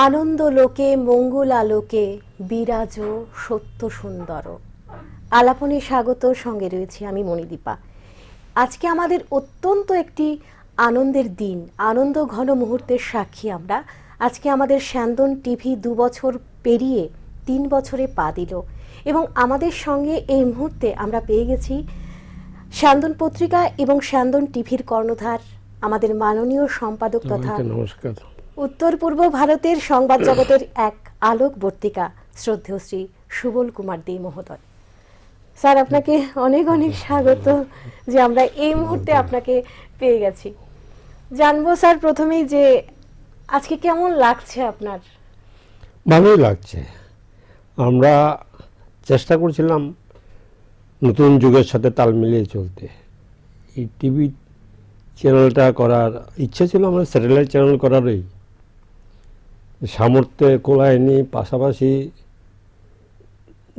আনন্দ লোকে, মঙ্গল আলোকে, বিরাজ সত্য সুন্দর। আলাপনে স্বাগত, সঙ্গে রয়েছে আমি মণিদীপা। আজকে আমাদের অত্যন্ত একটি আনন্দের দিন, আনন্দ ঘন মুহূর্তের সাক্ষী আমরা। আজকে আমাদের স্যান্দন টিভি দু বছর পেরিয়ে তিন বছরে পা দিল এবং আমাদের সঙ্গে এই মুহূর্তে আমরা পেয়ে গেছি স্যান্দন পত্রিকা এবং স্যান্দন টিভির কর্ণধার, আমাদের মাননীয় সম্পাদক তথা নমস্কার। উত্তর পূর্ব ভারতের সংবাদ জগতের এক আলোকবর্তিকা শ্রদ্ধেয় শ্রী সুবল কুমার দে মহোদয়। স্যার, আপনাকে অনেক অনেক স্বাগত যে আমরা এই মুহূর্তে আপনাকে পেয়ে গেছি। জানব স্যার প্রথমেই যে আজকে কেমন লাগছে আপনার? ভালোই লাগছে। আমরা চেষ্টা করছিলাম নতুন যুগের সাথে তাল মিলিয়ে চলতে। এই টিভি চ্যানেলটা করার ইচ্ছে ছিল আমার স্যাটেলাইট চ্যানেল করারই। সামর্থ্যে কোলায়নি, পাশাপাশি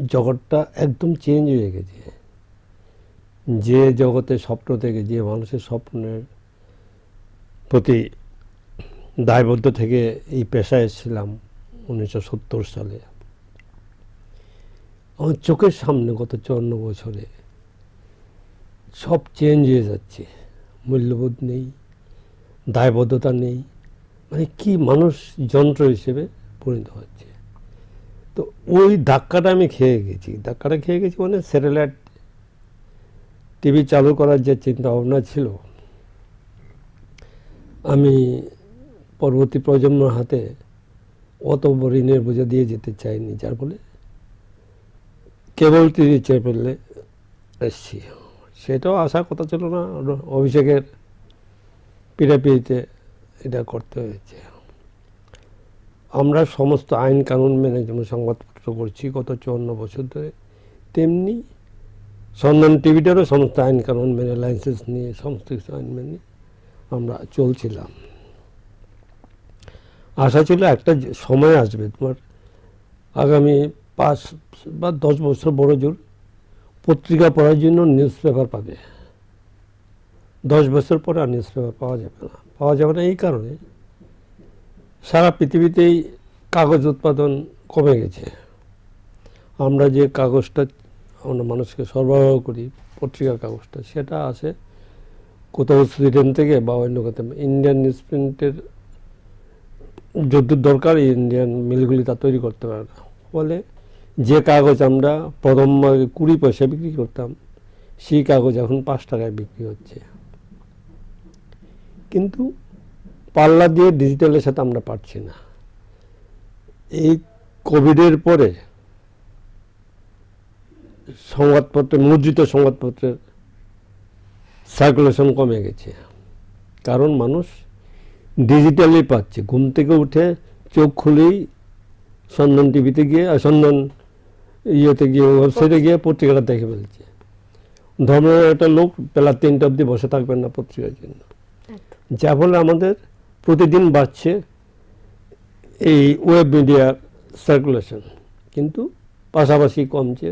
জগৎটা একদম চেঞ্জ হয়ে গেছে। যে জগতে স্বপ্ন থেকে, যে মানুষের স্বপ্নের প্রতি দায়বদ্ধ থেকে এই পেশায় এসেছিলাম উনিশশো সত্তর সালে। আমার চোখের সামনে গত চুয়ান্ন বছরে সব চেঞ্জ হয়ে যাচ্ছে। মূল্যবোধ নেই, দায়বদ্ধতা নেই মানে কি মানুষ যন্ত্র হিসেবে পরিণত হচ্ছে? তো ওই ধাক্কাটা আমি খেয়ে গেছি। ধাক্কাটা খেয়ে গেছি মানে স্যাটেলাইট টিভি চালু করার যে চিন্তা ভাবনা ছিল, আমি পরবর্তী প্রজন্মের হাতে অত ঋণের বোঝা দিয়ে যেতে চাইনি, যার ফলে কেবল টিভি চ্যানেলে এসছি। সেটাও আসার কথা ছিল না। অভিষেকের পিড়াপিড়িতে এটা করতে হয়েছে। আমরা সমস্ত আইন কানুন মেনে যেমন সংবাদপত্র করছি, গত চুয়ান্ন বছর ধরে, তেমনি সন্ধান টিভিটারও সমস্ত আইন কানুন মেনে, লাইসেন্স নিয়ে সমস্ত কিছু আইন মেনে আমরা চলছিলাম। আশা ছিল একটা সময় আসবে তোমার আগামী পাঁচ বা দশ বছর বড় জোর পত্রিকা পড়ার জন্য নিউজ পেপার পাবে। দশ বছর পরে আর নিউজ পেপার পাওয়া যাবে না। পাওয়া যাবে না এই কারণে সারা পৃথিবীতেই কাগজ উৎপাদন কমে গেছে। আমরা যে কাগজটা আমরা মানুষকে সরবরাহ করি পত্রিকা কাগজটা, সেটা আসে কোথাও সুইডেন থেকে বা অন্য কোথাও। ইন্ডিয়ান নিউজ প্রিন্টের যদ্দূর দরকার ইন্ডিয়ান মিলগুলি তা তৈরি করতে পারে না। ফলে যে কাগজ আমরা প্রথম কুড়ি পয়সা বিক্রি করতাম, সেই কাগজ এখন পাঁচ টাকায় বিক্রি হচ্ছে। কিন্তু পাল্লা দিয়ে ডিজিটালের সাথে আমরা পারছি না। এই কোভিডের পরে সংবাদপত্র মুদ্রিত সংবাদপত্রের সার্কুলেশন কমে গেছে। কারণ মানুষ ডিজিটালি পাচ্ছে। ঘুম থেকে উঠে চোখ খুলেই সন্ধান টিভিতে গিয়ে আর সন্ধান ইয়েতে গিয়ে ওয়েবসাইটে গিয়ে পত্রিকাটা দেখে ফেলছে। ধর্মের একটা লোক বেলা তিনটা অবধি বসে থাকবেন না পত্রিকার জন্য। যার ফলে আমাদের প্রতিদিন বাড়ছে এই ওয়েব মিডিয়ার সার্কুলেশন কিন্তু পাশাপাশি কমছে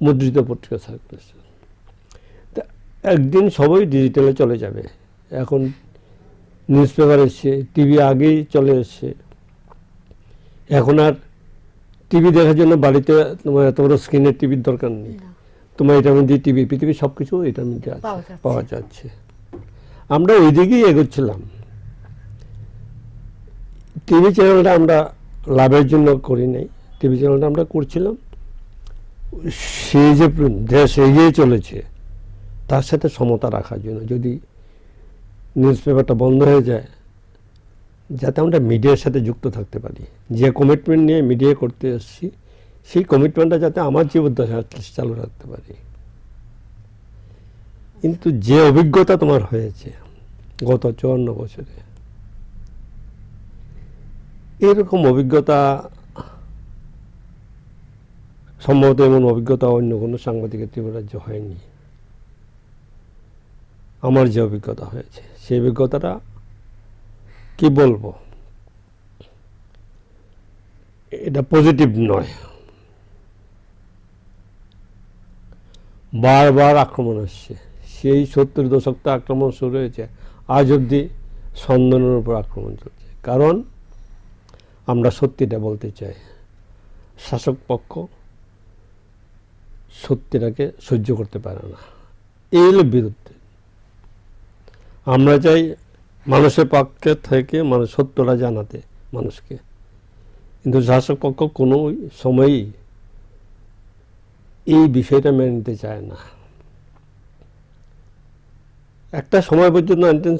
মুদ্রিত পত্রিকা সার্কুলেশন তা একদিন সবাই ডিজিটালে চলে যাবে। এখন নিউজ পেপার এসছে টিভি আগেই চলে এসছে। এখন আর টিভি দেখার জন্য বাড়িতে তোমার এত বড় স্ক্রিনের টিভির দরকার নেই। তোমার এটার মধ্যে টিভি পৃথিবীর সব কিছু এটার মধ্যে আছে পাওয়া যাচ্ছে। আমরা ওই দিকেই এগোচ্ছিলাম। টিভি চ্যানেলটা আমরা লাভের জন্য করি নাই। টিভি চ্যানেলটা আমরা করছিলাম। সেই যে দেশ এগিয়ে চলেছে, তার সাথে সমতা রাখার জন্য। যদি নিউজ পেপারটা বন্ধ হয়ে যায়, যাতে আমরা মিডিয়ার সাথে যুক্ত থাকতে পারি। যে কমিটমেন্ট নিয়ে মিডিয়া করতে এসেছি, সেই কমিটমেন্টটা যাতে আমার জীবদ্দশা চালু রাখতে পারি। কিন্তু যে অভিজ্ঞতা তোমার হয়েছে গত চুয়ান্ন বছরে, এরকম অভিজ্ঞতা, সম্ভবত এমন অভিজ্ঞতা অন্য কোনো সাংবাদিকের ত্রিপুরাজ্য হয়নি। আমার যে অভিজ্ঞতা হয়েছে, সেই অভিজ্ঞতাটা কি বলব? এটা পজিটিভ নয়। বারবার আক্রমণ আসছে। সেই সত্তর দশকটা আক্রমণ শুরু হয়েছে। আজ অবধি সন্ধানের উপর আক্রমণ চলছে। কারণ আমরা সত্যিটা বলতে চাই। শাসক পক্ষ সত্যিটাকে সহ্য করতে পারে না। এই বিরুদ্ধে। আমরা চাই মানুষের পক্ষে থেকে মানুষ সত্যটা জানাতে মানুষকে। কিন্তু শাসক পক্ষ কোনো সময়ই এই বিষয়টা মেনে নিতে চায় না। একটা সময় পর্যন্ত nineteen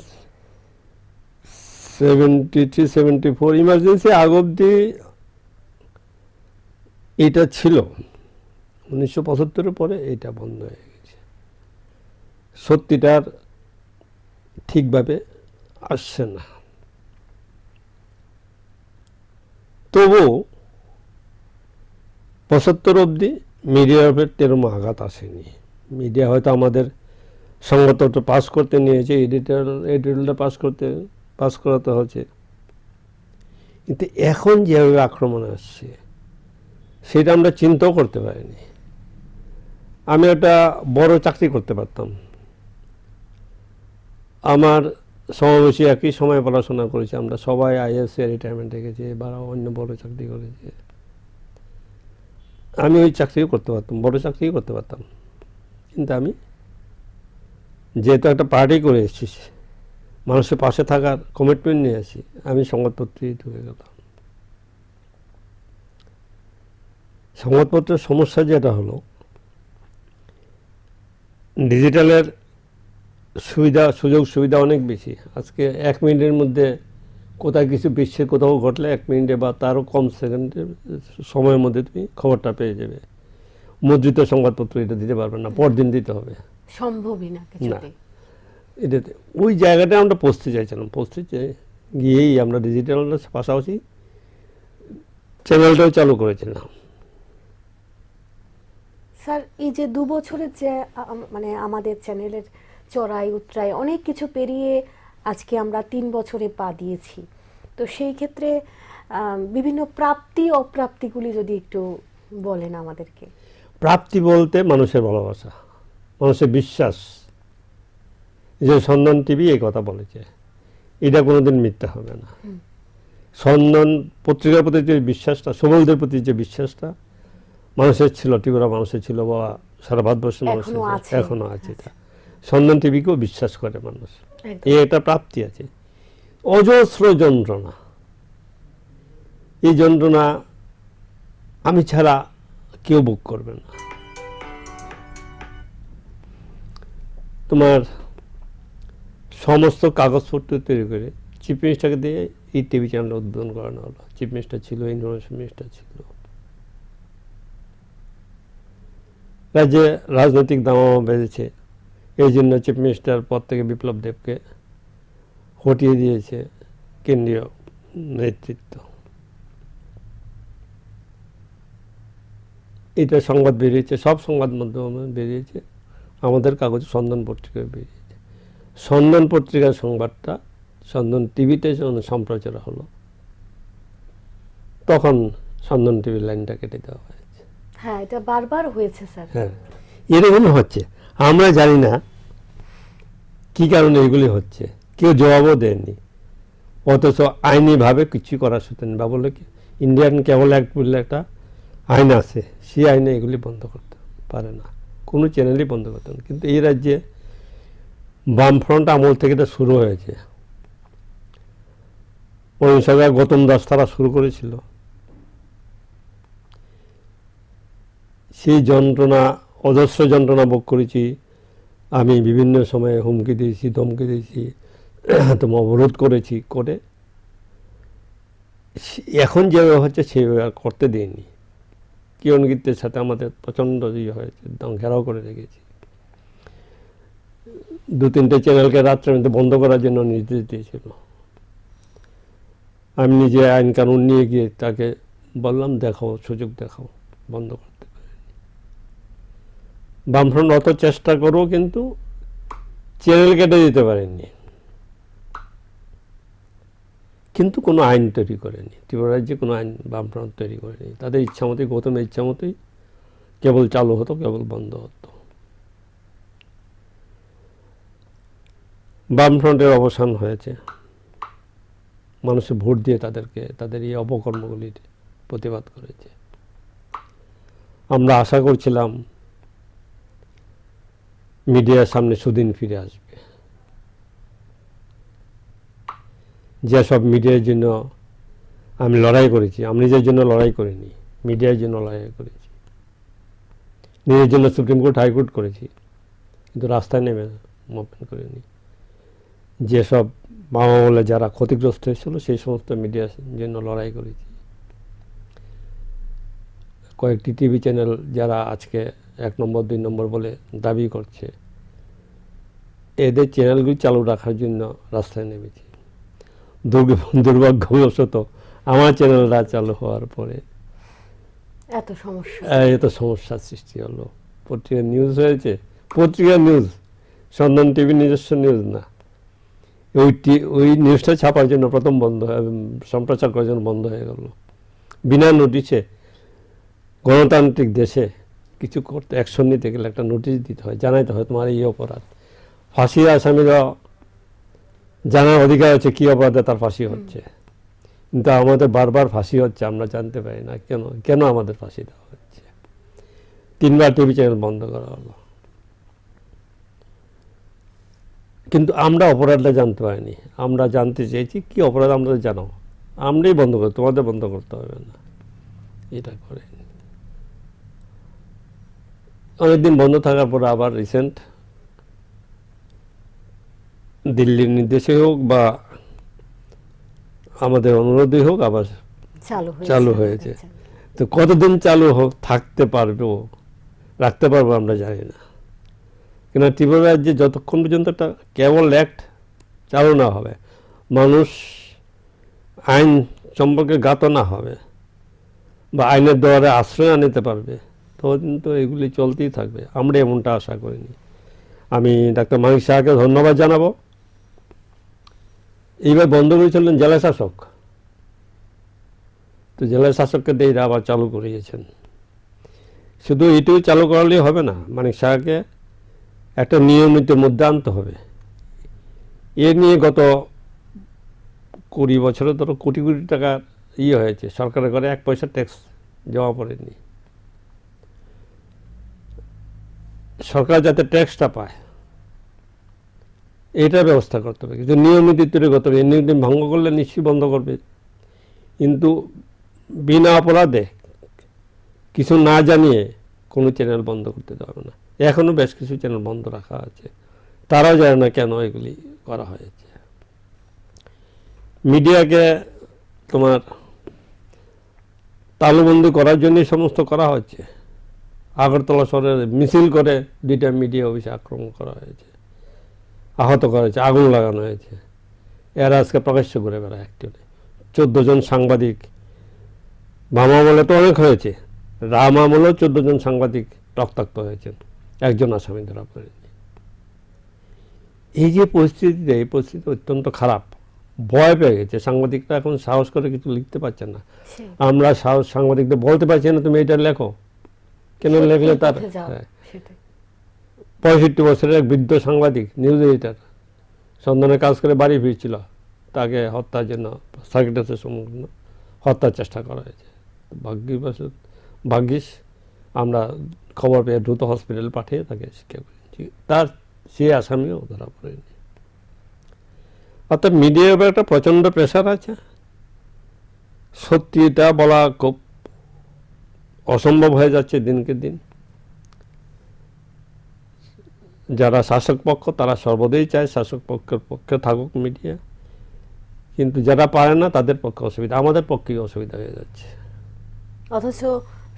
seventy three seventy four emergency আগ অব্দি এটা ছিল। উনিশশো পঁচাত্তরের পরে এটা বন্ধ হয়ে গেছে। সত্যিটার ঠিকভাবে আসছে না। তবু পঁচাত্তর অবধি মিডিয়ার উপর তেরম আঘাত আসেনি। মিডিয়া হয়তো আমাদের সংবাদপত্র পাস করতে নিয়েছে এডিটার এডিটারটা পাস করতে পাস করাতে হচ্ছে কিন্তু এখন যেভাবে আক্রমণ আসছে, সেটা আমরা চিন্তাও করতে পারিনি। আমি একটা বড় চাকরি করতে পারতাম। আমার সমাবেশী একই সময় পড়াশোনা করেছি, আমরা সবাই আইএসএ রিটায়ারমেন্ট গেছি বা অন্য বড় চাকরি করেছি। আমি ওই চাকরিও করতে পারতাম, বড় চাকরিও করতে পারতাম। কিন্তু আমি যেহেতু একটা পার্টি করে এসেছি মানুষের পাশে থাকার কমিটমেন্ট নিয়ে আসি, আমি সংবাদপত্রেই ঢুকে গেলাম। সংবাদপত্রের সমস্যা যেটা হলো, ডিজিটালের সুবিধা, সুযোগ সুবিধা অনেক বেশি। আজকে এক মিনিটের মধ্যে কোথায় কিছু বিশ্বের কোথাও ঘটলে এক মিনিটে বা তারও কম সেকেন্ডের সময়ের মধ্যে তুমি খবরটা পেয়ে যাবে। মুদ্রিত সংবাদপত্র এটা দিতে পারবে না, পরদিন দিতে হবে। সম্ভবই না কিছুতে। এটাতে ওই জায়গাটা আমরা পৌঁছতে চাইছিলাম। পৌঁছতে চাই গিয়েই আমরা ডিজিটালের পাশাপাশি চ্যানেলটাও চালু করেছিলাম। স্যার এই যে দু বছরের যে মানে আমাদের চ্যানেলের চড়াই উতরাই অনেক কিছু পেরিয়ে আজকে আমরা তিন বছরে পা দিয়েছি। তো সেই ক্ষেত্রে বিভিন্ন প্রাপ্তি অপ্রাপ্তিগুলি যদি একটু বলেন আমাদেরকে। প্রাপ্তি বলতে মানুষের ভালোবাসা। মানুষের বিশ্বাস। যে সন্ধান টিভি এই কথা বলেছে। এটা কোনোদিন মিথ্যা হবে না। সন্ধান পত্রিকার প্রতি যে বিশ্বাসটা সবলদের প্রতি যে বিশ্বাসটা মানুষের ছিল ত্রিপুরা মানুষের ছিল বা সারা ভারতবর্ষের মানুষের এখনও আছে। এটা। সন্ধান টিভিকেও বিশ্বাস করে মানুষ। এই একটা প্রাপ্তি আছে। অজস্র যন্ত্রণা। এই যন্ত্রণা আমি ছাড়া কেউ বুক করবে না। তোমার সমস্ত কাগজপত্র তৈরি করে চিফ মিনিস্টারকে দিয়ে এই টিভি চ্যানেল উদ্বোধন করানো হলো। চিফ মিনিস্টার ছিল ইনফরমেশন মিনিস্টার ছিল। রাজ্যে রাজনৈতিক দামামা বেড়েছে এই জন্য চিফ মিনিস্টার পদ থেকে বিপ্লব দেবকে হটিয়ে দিয়েছে কেন্দ্রীয় নেতৃত্ব। এটা সংবাদ বেরিয়েছে, সব সংবাদ মাধ্যমে বেরিয়েছে। আমাদের কাগজ সন্ধান পত্রিকায় বেরিয়েছে সন্ধান পত্রিকার সংবাদটা সন্ধান টিভিতে যখন সম্প্রচার হলো তখন সন্ধান টিভির লাইনটা কেটে দেওয়া হয়েছে। হ্যাঁ এটা বারবার হয়েছে স্যার। হ্যাঁ এরকম হচ্ছে। আমরা জানি না কি কারণে এগুলি হচ্ছে। কেউ জবাবও দেয়নি। অথচ আইনিভাবে কিছু করার সাথে নেই বা বলে কি ইন্ডিয়ান কেবল অ্যাক্ট বলে একটা আইন আছে সেই আইনে এগুলি বন্ধ করতে পারে না। কোনো চ্যানেলই বন্ধ করতে না। কিন্তু এই রাজ্যে বামফ্রন্ট আমল থেকে এটা শুরু হয়েছে। সবাই গৌতম দাস তারা শুরু করেছিল। সেই যন্ত্রণা, অজস্র যন্ত্রণা ভোগ করেছি। আমি বিভিন্ন সময়ে হুমকি দিয়েছি, ধমকি দিয়েছি তোমার অবরোধ করেছি, করে। এখন যেভাবে হচ্ছে সেভাবে আর করতে দিইনি কিরণ গীতের সাথে আমাদের প্রচণ্ড ইয়ে হয়েছে, একদম ঘেরাও করে রেখেছি। দু তিনটে চ্যানেলকে রাত্রের মধ্যে বন্ধ করার জন্য নির্দেশ দিয়েছিল। আমি নিজে আইন কানুন নিয়ে গিয়ে তাকে বললাম, দেখাও, সুযোগ দেখাও, বন্ধ করতে বামফ্রন্ট অত চেষ্টা করেও কিন্তু চ্যানেল কেটে দিতে পারেননি। কিন্তু কোনো আইন তৈরি করেনি। ত্রিপুরা রাজ্যে কোনো আইন বামফ্রন্ট তৈরি করেনি। তাদের ইচ্ছা মতোই গৌতমের ইচ্ছা মতোই কেবল চালু হতো, কেবল বন্ধ হতো। বামফ্রন্টের অবসান হয়েছে। মানুষের ভোট দিয়ে তাদেরকে, তাদের এই অপকর্মগুলির প্রতিবাদ করেছে। আমরা আশা করছিলাম, মিডিয়ার সামনে সুদিন ফিরে আসবে। যেসব মিডিয়ার জন্য আমি লড়াই করেছি, আমি নিজের জন্য লড়াই করিনি, মিডিয়ার জন্য লড়াই করেছি। নিজের জন্য সুপ্রিম কোর্ট হাইকোর্ট করেছি, কিন্তু রাস্তায় নেমে মুভমেন্ট করিনি। যেসব বাবা বলে যারা ক্ষতিগ্রস্ত হয়েছিল, সেই সমস্ত মিডিয়ার জন্য লড়াই করেছি। কয়েকটি টিভি চ্যানেল যারা আজকে এক নম্বর, দুই নম্বর বলে দাবি করছে, এদের চ্যানেলগুলি চালু রাখার জন্য রাস্তায় নেমেছি। দুর্ভাগ্যবশত আমার চ্যানেলটা চালু হওয়ার পরে এত সমস্যা। এত সমস্যার সৃষ্টি হলো। পত্রিকা নিউজ হয়েছে। পত্রিকা নিউজ সন্ধান টিভি নিজস্ব নিউজ না। ওই ওই নিউজটা ছাপার জন্য প্রথম বন্ধ সম্প্রচার করার জন্য বন্ধ হয়ে গেল। বিনা নোটিশে গণতান্ত্রিক দেশে কিছু করতে অ্যাকশন নিতে গেলে একটা নোটিশ দিতে হয় জানাইতে হয় তোমার এই অপরাধ। ফাঁসি আসামিরা জানার অধিকার আছে কি অপরাধে তার ফাঁসি হচ্ছে। কিন্তু আমাদের বারবার ফাঁসি হচ্ছে, আমরা জানতে পারি না কেন কেন আমাদের ফাঁসি দেওয়া হচ্ছে। তিনবার টিভি চ্যানেল বন্ধ করা হলো। কিন্তু আমরা অপরাধটা জানতে পারিনি। আমরা জানতে চেয়েছি, কি অপরাধ আমরা জানো আমরাই বন্ধ করি, তোমাদের বন্ধ করতে হবে না। এটা করে অনেকদিন বন্ধ থাকার পর আবার রিসেন্ট দিল্লির নির্দেশে হোক বা আমাদের অনুরোধে হোক আবার চালু হয়েছে। তো কতদিন চালু হোক থাকতে পারব রাখতে পারব আমরা জানি না। কেন ত্রিপুরা রাজ্যে যতক্ষণ পর্যন্ত একটা কেবল অ্যাক্ট চালু না হবে মানুষ আইন সম্পর্কে গাত না হবে বা আইনের দ্বারা আশ্রয় নিতে পারবে ততদিন তো এগুলি চলতেই থাকবে। আমরা এমনটা আশা করিনি। আমি ডাক্তার মানিক শাহকে ধন্যবাদ জানাব। এইবার বন্ধ করেছিলেন জেলা শাসক। তো জেলা শাসককে দিয়ে আবার চালু করিয়েছেন। শুধু এইটুকু চালু করালেই হবে না, মানিক শাহকে একটা নিয়মিত মধ্যে আনতে হবে। এ নিয়ে গত কুড়ি বছরে ধরো কোটি কোটি টাকা ইয়ে হয়েছে, সরকারের ঘরে এক পয়সা ট্যাক্স জমা পড়েনি। সরকার যাতে ট্যাক্সটা পায়। এইটার ব্যবস্থা করতে হবে। কিন্তু নিয়মিত তৈরি করতে হবে। এই নিয়ম ভঙ্গ করলে নিশ্চয়ই বন্ধ করবে। কিন্তু বিনা অপরাধে কিছু না জানিয়ে কোনো চ্যানেল বন্ধ করতে দেওয়া না। এখনও বেশ কিছু চ্যানেল বন্ধ রাখা আছে। তারাও জানে না কেন এগুলি করা হয়েছে। মিডিয়াকে তোমার তালুবন্দি করার জন্যই সমস্ত করা হচ্ছে। আগরতলা শহরে মিছিল করে দুইটা মিডিয়া অফিসে আক্রমণ করা হয়েছে। আহত করা হয়েছে আগুন লাগানো হয়েছে। এরা আজকে প্রকাশ্য করে বেড়ায় অ্যাকচুয়ালি চোদ্দ জন সাংবাদিক। বাম আমলে তো অনেক হয়েছে। রাম আমলেও চোদ্দ জন সাংবাদিক রক্তাক্ত হয়েছেন। একজন আসামি ধরা পড়েনি এই যে পরিস্থিতিতে এই পরিস্থিতি অত্যন্ত খারাপ। ভয় পেয়ে গেছে। সাংবাদিকরা এখন সাহস করে কিছু লিখতে পারছে না। আমরা সাহস সাংবাদিকদের বলতে পারছি না তুমি এটা লেখো। কেন লেখলে তার হ্যাঁ। পঁয়ষট্টি বছরের এক বৃদ্ধ সাংবাদিক নিউজ এডিটার সন্ধানে কাজ করে বাড়ি ফিরছিল। তাকে হত্যার জন্য সার্কিটাসের সম্মুখীন, হত্যার চেষ্টা করা হয়েছে। ভাগ্যিস ভাগ্যিস, আমরা খবর পেয়ে দ্রুত হসপিটাল পাঠিয়ে তাকে তার সে আসামিও ধরা পড়েনি। অর্থাৎ মিডিয়ার উপর একটা প্রচণ্ড প্রেশার আছে। সত্যিটা বলা খুব অসম্ভব হয়ে যাচ্ছে দিনকে দিন। যারা শাসক পক্ষ, তারা সর্বদাই চায় শাসক পক্ষের পক্ষে থাকুক মিডিয়া। কিন্তু যারা পারে না, তাদের পক্ষে অসুবিধা, আমাদের পক্ষে অসুবিধা হয়ে যাচ্ছে। অথচ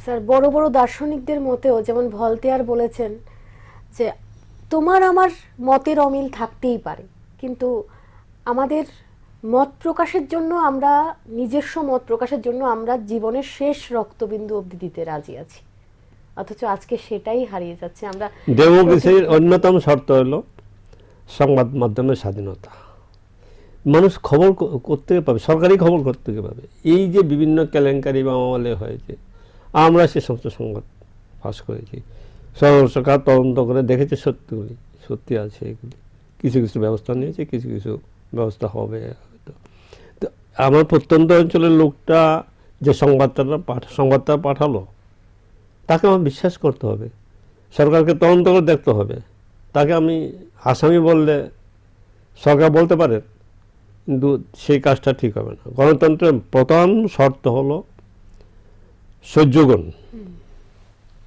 স্যার, বড় বড় দার্শনিকদের মতেও, যেমন ভলতেয়ার বলেছেন যে, তোমার আমার মতের অমিল থাকতেই পারে। কিন্তু আমাদের মত প্রকাশের জন্য আমরা, নিজস্ব মত প্রকাশের জন্য আমরা জীবনের শেষ রক্তবিন্দু অবধি দিতে রাজি আছি। অথচ আজকে সেটাই হারিয়ে যাচ্ছে। আমরা ডেমোক্রেসির অন্যতম শর্ত হলো সংবাদ মাধ্যমের স্বাধীনতা। মানুষ খবর করতে পাবে সরকারি খবর করতে পাবে। এই যে বিভিন্ন কেলেঙ্কারি বা আমলে হয়েছে আমরা সে সমস্ত সংবাদ ফাঁস করেছি। সরকার তদন্ত করে দেখেছে সত্যিগুলি সত্যি আছে এগুলি। কিছু কিছু ব্যবস্থা নিয়েছে কিছু কিছু ব্যবস্থা হবে হয়তো। তো আমার প্রত্যন্ত অঞ্চলের লোকটা যে সংবাদটা পাঠ সংবাদটা পাঠালো তাকে আমার বিশ্বাস করতে হবে। সরকারকে তদন্ত করে দেখতে হবে। তাকে আমি আসামি বললে সরকার বলতে পারে কিন্তু সেই কাজটা ঠিক হবে না। গণতন্ত্রের প্রধান শর্ত হলো সহ্যগুণ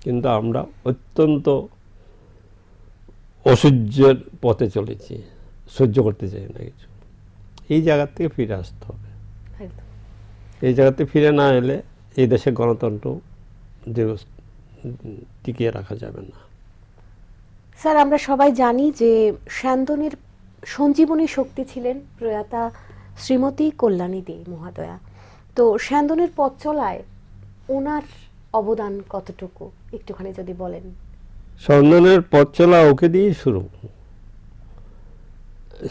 কিন্তু আমরা অত্যন্ত অসহ্যের পথে চলেছি। সহ্য করতে চাই না কিছু। এই জায়গার থেকে ফিরে আসতে হবে। এই জায়গাতে ফিরে না এলে এই দেশে গণতন্ত্র দীর্ঘ টিকিয়ে রাখা যাবে না। স্যার আমরা সবাই জানি যে শান্তনের সঞ্জীবনী শক্তি ছিলেন প্রয়াতা শ্রীমতী কল্যাণী দে মহাদয়া। তো শান্তনের পথ চলায় ওনার অবদান কতটুকু? একটুখানি যদি বলেন। সন্ধানের পথ চলা ওকে দিয়েই শুরু।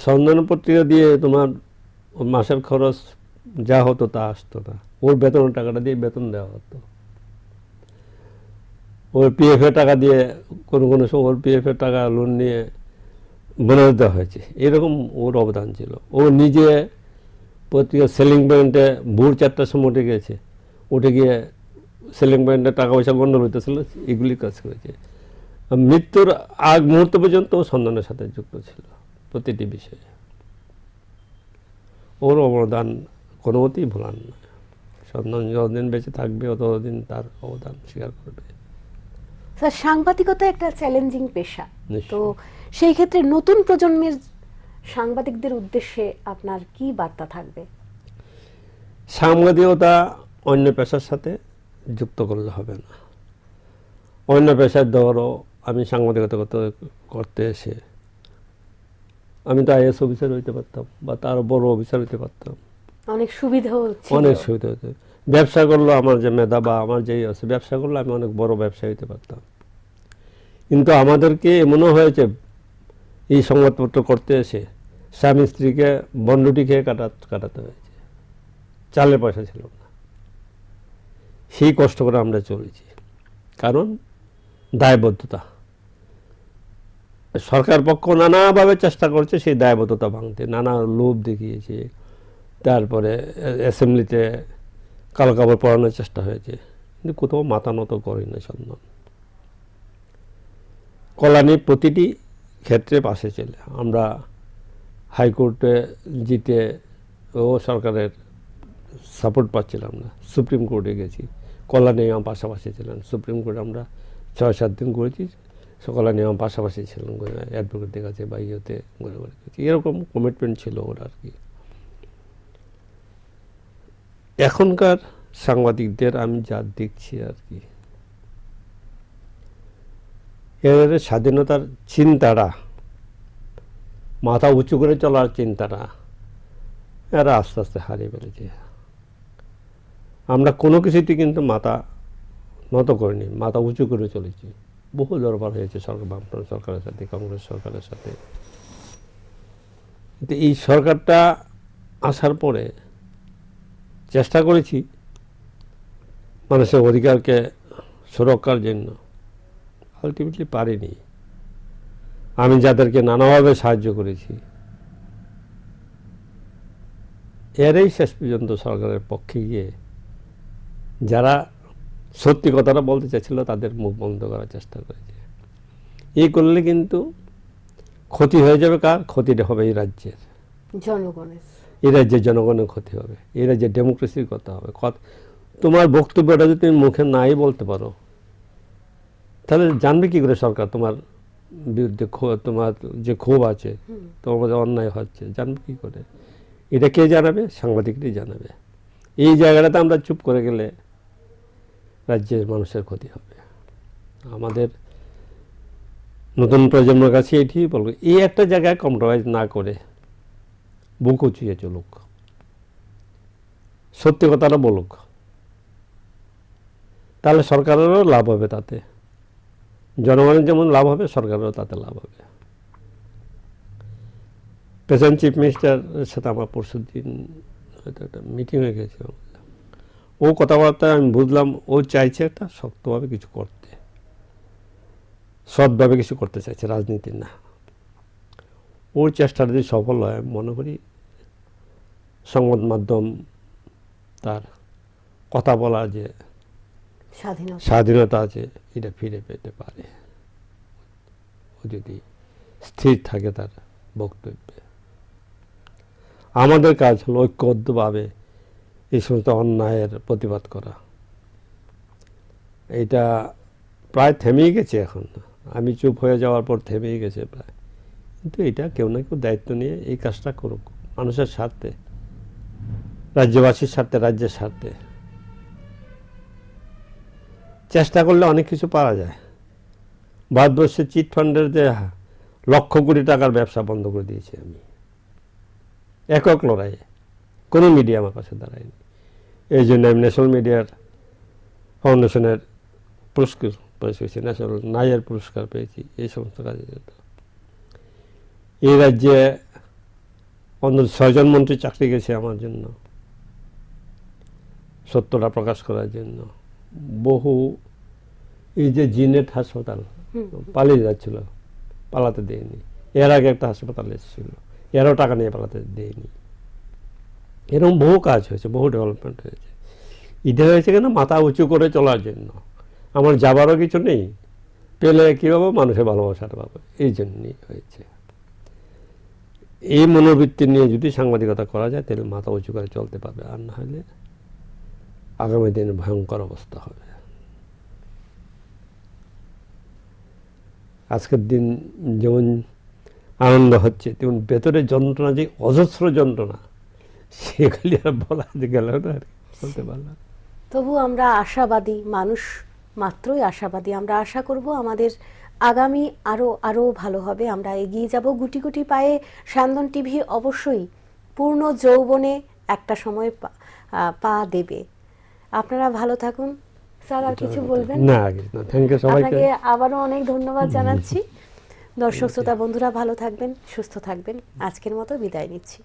সন্ধান পত্রিকা দিয়ে তোমার মাসের খরচ যা হতো তা আসতো না। ওর বেতনের টাকাটা দিয়ে বেতন দেওয়া হতো। ওর পিএফ এর টাকা দিয়ে কোনো কোনো সময় ওর পিএফ এর টাকা লোন নিয়ে বোনাস দেওয়া হয়েছে। এরকম ওর অবদান ছিল। ও নিজে পত্রিকা সেলিং পয়েন্টে ভোর চারটার সময় উঠে গেছে উঠে গিয়ে সেলিং পয়েন্টে টাকা পয়সা গন্ডল হইতেছিল এগুলি কাজ করেছে। মৃত্যুর আগ মুহূর্ত পর্যন্ত ও সন্ধানের সাথে যুক্ত ছিল প্রতিটি বিষয়ে। ওর অবদান কোনো মতেই ভোলান না সন্ধান যতদিন বেঁচে থাকবে, ততদিন তার অবদান স্বীকার করবে। স্যার সাংবাদিকতা একটা চ্যালেঞ্জিং পেশা। তো সেই ক্ষেত্রে নতুন প্রজন্মের সাংবাদিকদের উদ্দেশ্যে আপনার কি বার্তা থাকবে? সাংবাদিকতা অন্য পেশার সাথে যুক্ত করলে হবে না। অন্য পেশার ধরো আমি সাংবাদিকতা করতে- করতে এসে আমি তো আইএস অফিসার হইতে পারতাম বা তার বড় অফিসার হইতে পারতাম। অনেক সুবিধাও ছিল। অনেক সুবিধা হতো ব্যবসা করল আমার যে মেধা বা আমার যেই আছে, ব্যবসা করলে আমি অনেক বড় ব্যবসা হইতে পারতাম। কিন্তু আমাদেরকে এমনও হয়েছে, এই সংবাদপত্র করতে এসে স্বামী স্ত্রীকে বন্ডুটি খেয়ে কাটা, কাটাতে হয়েছে। চালের পয়সা ছিল না। সেই কষ্ট করে আমরা চলেছি। কারণ দায়বদ্ধতা। সরকার পক্ষ নানাভাবে চেষ্টা করছে সেই দায়বদ্ধতা ভাঙতে। নানা লোভ দেখিয়েছে। তারপরে অ্যাসেম্বলিতে কালো কাপড় পরানোর চেষ্টা হয়েছে। কিন্তু কোথাও মাথা নত করি না সন্ধান কল্যাণী প্রতিটি ক্ষেত্রে পাশে চলে। আমরা হাইকোর্টে জিতে ও সরকারের সাপোর্ট পাচ্ছিলাম না। সুপ্রিম কোর্টে গেছি। কল্যাণী আমার পাশাপাশি ছিলেন সুপ্রিম কোর্টে আমরা ছয়, সাত দিন করেছি। কল্যাণী আমার পাশাপাশি ছিলেন অ্যাডভোকেটের কাছে বা ইয়েতে এরকম কমিটমেন্ট ছিল ওর আর কি। এখনকার সাংবাদিকদের আমি যা দেখছি আর কি। এর স্বাধীনতার চিন্তাটা মাথা উঁচু করে চলার চিন্তাটা এরা আস্তে আস্তে হারিয়ে ফেলেছে। আমরা কোনো কিছুতে কিন্তু মাথা নত করিনি, মাথা উঁচু করে চলেছি। বহু দরবার হয়েছে সরকার, বামফ্রন্ট সরকারের সাথে, কংগ্রেস সরকারের সাথে। এই সরকারটা আসার পরে চেষ্টা করেছি মানুষের অধিকারকে সুরক্ষার জন্য। আলটিমেটলি পারিনি। আমি যাদেরকে নানাভাবে সাহায্য করেছি, এরই শেষ পর্যন্ত সরকারের পক্ষে গিয়ে যারা সত্যি কথাটা বলতে চাইছিল তাদের মুখ বন্ধ করার চেষ্টা করেছে। এই করলে কিন্তু ক্ষতি হয়ে যাবে কার? ক্ষতিটা হবে এই রাজ্যের। জনগণের। এই রাজ্যের জনগণের ক্ষতি হবে এ রাজ্যের ডেমোক্রেসির কথা হবে। তোমার বক্তব্যটা যদি তুমি মুখে নাই বলতে পারো, তাহলে জানবে কি করে সরকার তোমার বিরুদ্ধে তোমার যে ক্ষোভ আছে, তোমার অন্যায় হচ্ছে, জানবে কি করে? এটা কে জানাবে? সাংবাদিকরাই জানাবে। এই জায়গাটাতে আমরা চুপ করে গেলে রাজ্যের মানুষের ক্ষতি হবে। আমাদের নতুন প্রজন্মের কাছে এটি বলব, এই একটা জায়গায় কম্প্রোমাইজ না করে বুক উঁচিয়ে চলুক সত্যি কথাটা বলুক। তাহলে সরকারেরও লাভ হবে তাতে। জনগণের যেমন লাভ হবে, সরকারেরও তাতে লাভ হবে। প্রেসিডেন্ট, চিফ মিনিস্টারের সাথে আমার পরশু দিন হয়তো একটা মিটিং হয়ে গেছে। ও কথাবার্তা আমি বুঝলাম, ও চাইছে একটা শক্তভাবে কিছু করতে। সৎভাবে কিছু করতে চাইছে, রাজনীতি না। ওর চেষ্টা যদি সফল হয় মনে করি সংবাদ মাধ্যম তার কথা বলা যে স্বাধীনতা। স্বাধীনতা আছে এটা ফিরে পেতে পারে। যদি স্থির থাকে তার বক্তব্যে। আমাদের কাজ হলো ঐক্যবদ্ধভাবে এই সমস্ত অন্যায়ের প্রতিবাদ করা। এটা প্রায় থেমেই গেছে এখন। আমি চুপ হয়ে যাওয়ার পর থেমেই গেছে প্রায়। কিন্তু এটা কেউ না কেউ দায়িত্ব নিয়ে এই কাজটা করুক। মানুষের স্বার্থে। রাজ্যবাসীর স্বার্থে, রাজ্যের স্বার্থে। চেষ্টা করলে অনেক কিছু পারা যায়। ভারতবর্ষের চিট ফান্ডের যে লক্ষ কোটি টাকার ব্যবসা বন্ধ করে দিয়েছি আমি। একক লড়াইয়ে। কোনো মিডিয়া আমার কাছে দাঁড়ায়নি। এই জন্য আমি ন্যাশনাল মিডিয়ার ফাউন্ডেশনের পুরস্কার পেয়েছি ন্যাশনাল নাইয়ের পুরস্কার পেয়েছি, এই সমস্ত কাজের জন্য। এই রাজ্যে অন্তত ছয়জন মন্ত্রী চাকরি গেছে আমার জন্য। সত্যটা প্রকাশ করার জন্য। বহু এই যে জিনেট হাসপাতাল পালিয়ে যাচ্ছিল পালাতে দেয়নি। এর আগে একটা হাসপাতাল এসেছিল এরও টাকা নিয়ে পালাতে দেয়নি। এরকম বহু কাজ হয়েছে বহু ডেভেলপমেন্ট হয়েছে। এটা হয়েছে কেন? মাথা উঁচু করে চলার জন্য। আমার যাবারও কিছু নেই। পেলে কী পাবো? মানুষের ভালোবাসাটা পাবো। এই জন্যই হয়েছে। এই মনোবৃত্তি নিয়ে যদি সাংবাদিকতা করা যায় তাহলে মাথা উঁচু করে চলতে পারবে। আর না হলে আগামী দিনে ভয়ঙ্কর অবস্থা হবে। আজকের দিন যেমন আনন্দ হচ্ছে, তেমন ভেতরে যন্ত্রণা যে অজস্র যন্ত্রণা সেগুলি আর বলা গেল না বলতে পারলাম তবু আমরা আশাবাদী, মানুষ মাত্রই আশাবাদী। আমরা আশা করব আমাদের আগামী আরও আরও ভালো হবে। আমরা এগিয়ে যাব গুটি গুটি পায়ে। স্যান্দন টিভি অবশ্যই পূর্ণ যৌবনে একটা সময় পা দেবে। আপনারা ভালো থাকুন। স্যার আর কিছু বলবেন? না না। থ্যাংক ইউ সবাইকে। আপনাকে আবারও অনেক ধন্যবাদ জানাচ্ছি। দর্শক শ্রোতা বন্ধুরা ভালো থাকবেন সুস্থ থাকবেন। আজকের মতো বিদায় নিচ্ছি।